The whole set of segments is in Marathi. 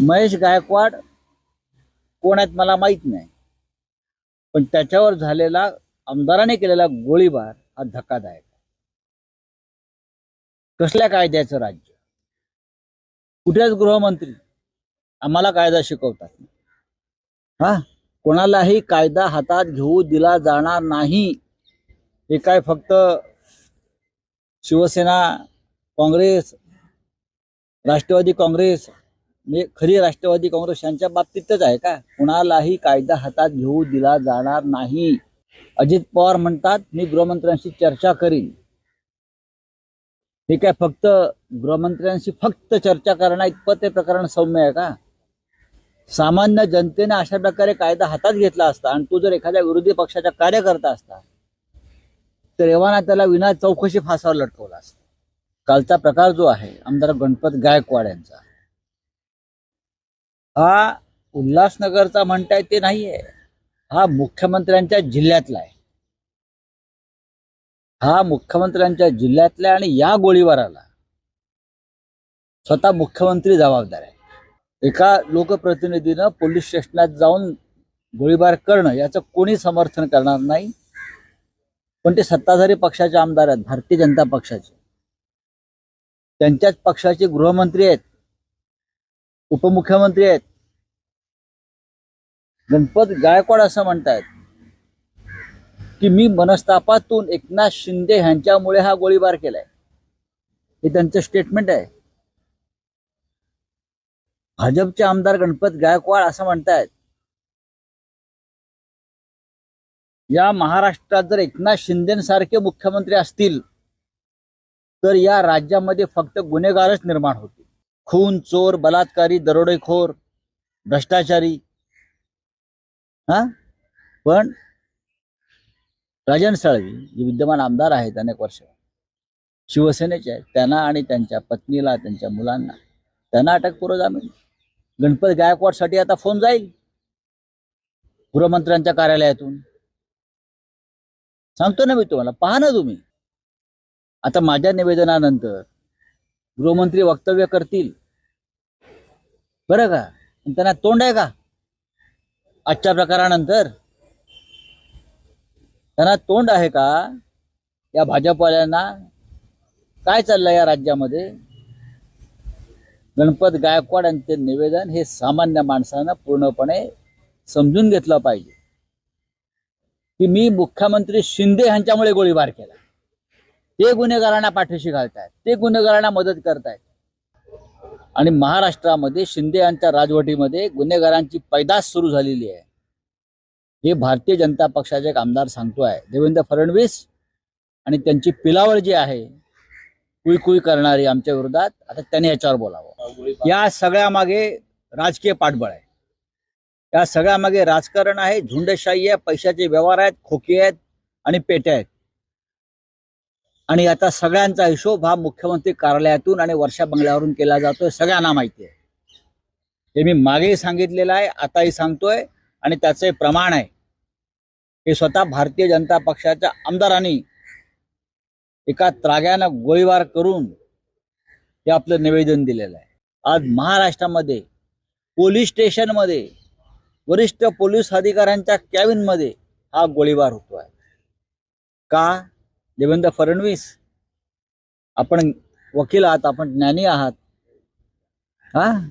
महेश गायकवाड कोण आहेत मला माहीत नाही. पण त्याच्यावर झालेला आमदाराने केलेला गोळीबार हा धक्कादायक. कसल्या कायद्याचं राज्य? कुठेच गृहमंत्री आम्हाला कायदा शिकवतात हा? कोणालाही कायदा हातात घेऊ दिला जाणार नाही. हे काय फक्त शिवसेना काँग्रेस राष्ट्रवादी काँग्रेस म्हणजे खरी राष्ट्रवादी काँग्रेस यांच्या बाबतीतच आहे का? कुणालाही कायदा हातात घेऊ दिला जाणार नाही. अजित पवार म्हणतात मी गृहमंत्र्यांशी चर्चा करीन. हे काय फक्त गृहमंत्र्यांशी फक्त चर्चा करणं इतपत ते प्रकरण सौम्य आहे का? सामान्य जनतेने अशा प्रकारे कायदा हातात घेतला असता आणि तो जर एखाद्या विरोधी पक्षाचा कार्यकर्ता असता तर एव्हाना त्याला विना चौकशी फासावर लटकवला असता. कालचा प्रकार जो आहे आमदार गणपत गायकवाड यांचा हा उल्हासनगरचा म्हणताय ते नाहीये. हा मुख्यमंत्र्यांच्या जिल्ह्यातला आहे. हा मुख्यमंत्र्यांच्या जिल्ह्यातला आणि या गोळीबाराला स्वतः मुख्यमंत्री जबाबदार आहे. एका लोकप्रतिनिधीनं पोलीस स्टेशनात जाऊन गोळीबार करणं याचं कोणी समर्थन करणार नाही. पण ते सत्ताधारी पक्षाचे आमदार आहेत भारतीय जनता पक्षाचे. त्यांच्याच पक्षाचे गृहमंत्री आहेत उपमुख्यमंत्री आहेत गणपत गायकवाड असं म्हणतायत. की मी मनस्तापातून एकनाथ शिंदे ह्यांच्यामुळे हा गोळीबार केलाय. हे त्यांचं स्टेटमेंट आहे. भाजपचे आमदार गणपत गायकवाड असं म्हणतायत. या महाराष्ट्रात जर एकनाथ शिंदेसारखे मुख्यमंत्री असतील तर या राज्यामध्ये फक्त गुन्हेगारच निर्माण होतील. खून चोर बलात्कारी दरोडेखोर भ्रष्टाचारी हा? पण राजन साळवी जे विद्यमान आमदार आहेत अनेक वर्ष शिवसेनेचे आहेत त्यांना आणि त्यांच्या पत्नीला त्यांच्या मुलांना त्यांना अटकपूर्व जामीन गणपत गायकवाडसाठी आता फोन जाईल गृहमंत्र्यांच्या कार्यालयातून. सांगतो ना मी तुम्हाला पहा ना तुम्ही. आता माझ्या निवेदनानंतर गृहमंत्री वक्तव्य करतील. बरं का? त्यांना तोंड आहे का? आजच्या प्रकारानंतर? त्यांना तोंड आहे का? या भाजपवाल्यांना काय चाललंय या राज्यामध्ये? गणपत गायकवाड यांचे निवेदन हे सामान्य माणसानं पूर्णपणे समजून घेतलं पाहिजे. की मी मुख्यमंत्री शिंदे यांच्यामुळे गोळीबार केला. ते गुन्हेगारांना पाठीशी घालतायत. ते गुन्हेगारांना मदत करतायत. आणि महाराष्ट्रामध्ये शिंदे यांच्या राजवटीमध्ये गुन्हेगारांची पैदास सुरू झालेली आहे. हे भारतीय जनता पक्षाचे एक आमदार सांगतोय देवेंद्र फडणवीस आणि त्यांची पिलावळ जी आहे कुई कुई करणारी आमच्या विरोधात आता त्यांनी याच्यावर बोलावं. या सगळ्या मागे राजकीय पाठबळ आहे. या सगळ्या मागे राजकारण आहे झुंडशाही आहे पैशाचे व्यवहार आहेत खोके आहेत आणि पेट्या आहेत. आणि आता सगळ्यांचा हिशोब हा मुख्यमंत्री कार्यालयातून आणि वर्षा बंगल्यावरून केला जातोय सगळ्यांना माहिती आहे. हे मी मागेही सांगितलेलं आहे आताही सांगतोय आणि त्याचे प्रमाण आहे. हे स्वतः भारतीय जनता पक्षाच्या आमदारांनी एका त्राग्यानं गोळीबार करून हे आपलं निवेदन दिलेलं आहे. आज महाराष्ट्रामध्ये पोलीस स्टेशनमध्ये वरिष्ठ पोलीस अधिकाऱ्यांच्या कॅबिनमध्ये हा गोळीबार होतो आहे का? देवेंद्र फडणवीस आपण वकील आहात आपण ज्ञानी आहात. हा?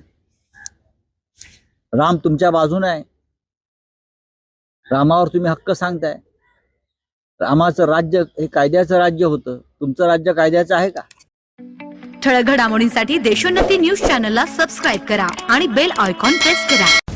राम तुमच्या बाजूने आहे. रामावर तुम्ही हक्क सांगताय. रामाचं राज्य हे कायद्याचं राज्य होतं. तुमचं राज्य कायद्याचं आहे का? ठळक घडामोडींसाठी देशोन्नती न्यूज चॅनलला सबस्क्राईब करा आणि बेल आयकॉन प्रेस करा.